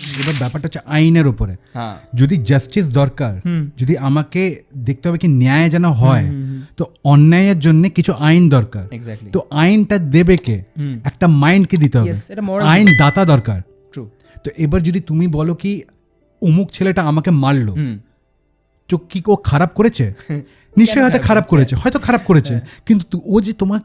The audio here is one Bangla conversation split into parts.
এবার ব্যাপারটা হচ্ছে আইনের উপরে। হ্যাঁ। যদি জাস্টিস দরকার যদি আমাকে দেখতে হবে কি ন্যায় যেন হয় তো অন্যায়ের জন্য কিছু আইন দরকার। তো আইনটা দেবে কে? একটা মাইন্ডকে দিতে হবে। আইন দাতা দরকার। তো এবার যদি তুমি বলো কি অমুক ছেলেটা আমাকে মারলো তো কি ও খারাপ করেছে? নিশ্চয়ই হয়তো খারাপ করেছে? হয়তো খারাপ করেছে। হ্যাঁ। কিন্তু ও যে তোমার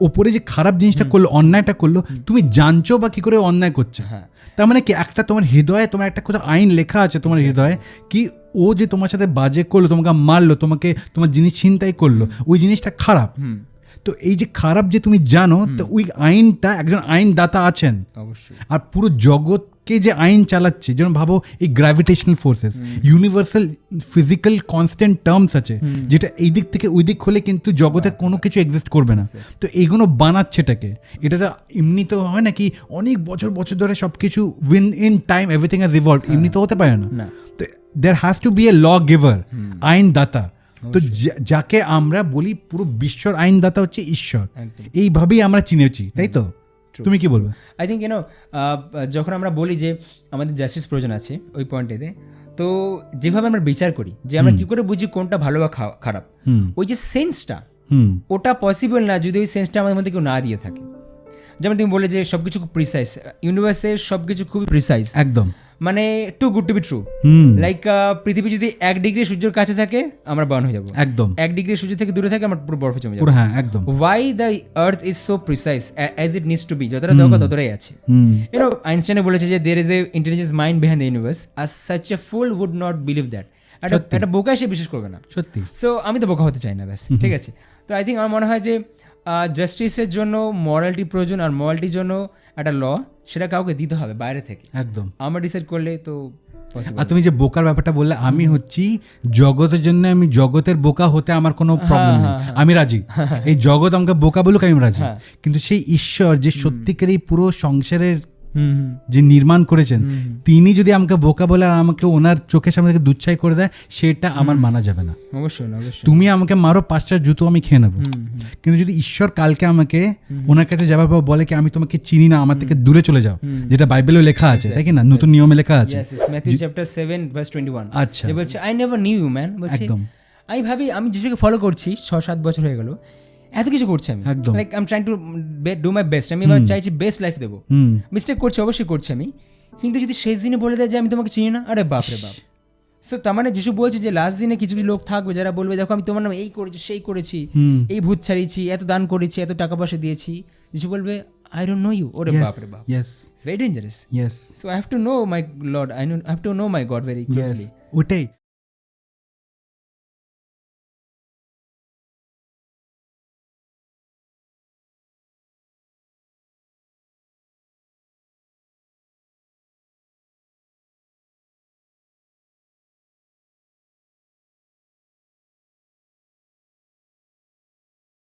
ওপরে যে খারাপ জিনিসটা করল অন্যায়টা করল তুমি জানছো বা কি করে অন্যায় করছে? হ্যাঁ। তার মানে কি একটা তোমার হৃদয়ে তোমার একটা কোথাও আইন লেখা আছে তোমার হৃদয়ে কি ও যে তোমার সাথে বাজে করল তোমাকে মারলো তোমাকে তোমার জিনিস ছিনতাই করল ওই জিনিসটা খারাপ। তো এই যে খারাপ যে তুমি জানো তো ওই আইনটা একজন আইনদাতা আছেন। অবশ্যই। আর পুরো জগৎকে যে আইন চালাচ্ছে যেমন ভাবো এই gravitational forces universal physical constant terms আছে যেটা এই দিক থেকে ওই দিক হলে কিন্তু জগতের কোনো কিছু এক্সিস্ট করবে না। তো এইগুলো বানাচ্ছে এটাকে। এটা তো এমনি তো হয় না কি অনেক বছর বছর ধরে সব কিছু win in time everything has evolve এমনি তো হতে পারে না। না। তো there has to be a law giver আইনদাতা। তো যাকে আমরা বলি পুরো বিশ্বর আইনদাতা হচ্ছে ঈশ্বর। এইভাবেই আমরা চিনেছি তাই তো? তুমি কি বলবে? আই থিঙ্ক ইউনো যখন আমরা বলি যে আমাদের জাস্টিস প্রয়োজন আছে ওই পয়েন্টেতে তো যেভাবে আমরা বিচার করি যে আমরা কি করে বুঝি কোনটা ভালো বা খারাপ ওই যে সেন্সটা হুম। ওটা পসিবল না যদি ওই সেন্সটা আমাদের মধ্যে কেউ না দিয়ে থাকে। যেমন তুমি বলে যে সব কিছু খুব প্রিসাইজ ইউনিভার্সের সব কিছু খুবই প্রিসাইজ একদম। মানে too good to be true hmm. Like পৃথিবী যদি এক ডিগ্রি সূর্যের কাছে থাকে আমরা বার্ন হয়ে যাব। একদম। এক ডিগ্রি সূর্য থেকে দূরে থাকে আমরা পুরো বরফে জমে যাব। হ্যাঁ একদম। Why the earth is so precise as it needs to be যতটা দরকার ততটাই আছে। ইউনো আইনস্টাইনে বলেছে যে there is a intelligence mind behind the universe R such a fool would not believe that একটা একটা বোকা সে বিশ্বাস করবে না। সত্যি। সো আমি তো বোকা হতে চাই না ব্যাস। ঠিক আছে। তো আই থিঙ্ক আমার মনে হয় যে জাস্টিসের জন্য মরালিটি প্রয়োজন আর মরালিটির জন্য একটা ল সেটা কাউকে দিতে হবে বাইরে থেকে। একদম। আমরা ডিসাইড করলে তো আর তুমি যে বোকার ব্যাপারটা বললে আমি হচ্ছি জগতের জন্য আমি জগতের বোকা হতে আমার কোনো হ্যাঁ, প্রবলেম নেই। আমি রাজি। এই জগৎ আমাকে বোকা বলুক আমি রাজি। কিন্তু সেই ঈশ্বর যে সত্যিকার এই পুরো সংসারের যে নির্মাণ করেছেন তিনি যদি আমাকে বোকা বলে আর আমাকে ওনার চোখের সামনে থেকে দুচ্ছাই করে দেয় সেটা আমার মানা যাবে না। অবশ্যই তুমি আমাকে মারো পাঁচটা জুতো আমি খেয়ে নেব। কিন্তু যদি ঈশ্বর কালকে আমাকে ওনার কাছে যাবার পর বলে কি আমি তোমাকে চিনি না আমার থেকে দূরে চলে যাও। যেটা বাইবেলেও লেখা আছে তাই কি না? নতুন নিয়মে লেখা আছে। Yes is Matthew chapter 7 verse 21 আচ্ছা। বলছে I never knew you man বলছে একদম। আমি ভাবি আমি যিশুকে ফলো করছি ছ সাত বছর হয়ে গেল এত কিছু করছি আমি। Like I am trying to do my best আমি এবার চাইছি বেস্ট লাইফ দেবো। মিস্টেক করছি অবশ্যই করছি আমি। কিন্তু যদি শেষ দিনে বলে দেয় যে আমি তোমাকে চিনি না আরে বাপ রে বাপ। সো তার মানে যিশু বলছে যে লাস্ট দিনে কিছু কিছু লোক থাকবে যারা বলবে দেখো আমি তোমার নামে এই করেছি সেই করেছি এই ভূত ছাড়িয়েছি এত দান করেছি এত টাকা পয়সা দিয়েছি। যিশু বলবে আই ডোন্ট নো ইউ ওরে বাপ রে বাপ। Yes it's very dangerous yes so I have to know my Lord I have to know my God very closely ওটাই।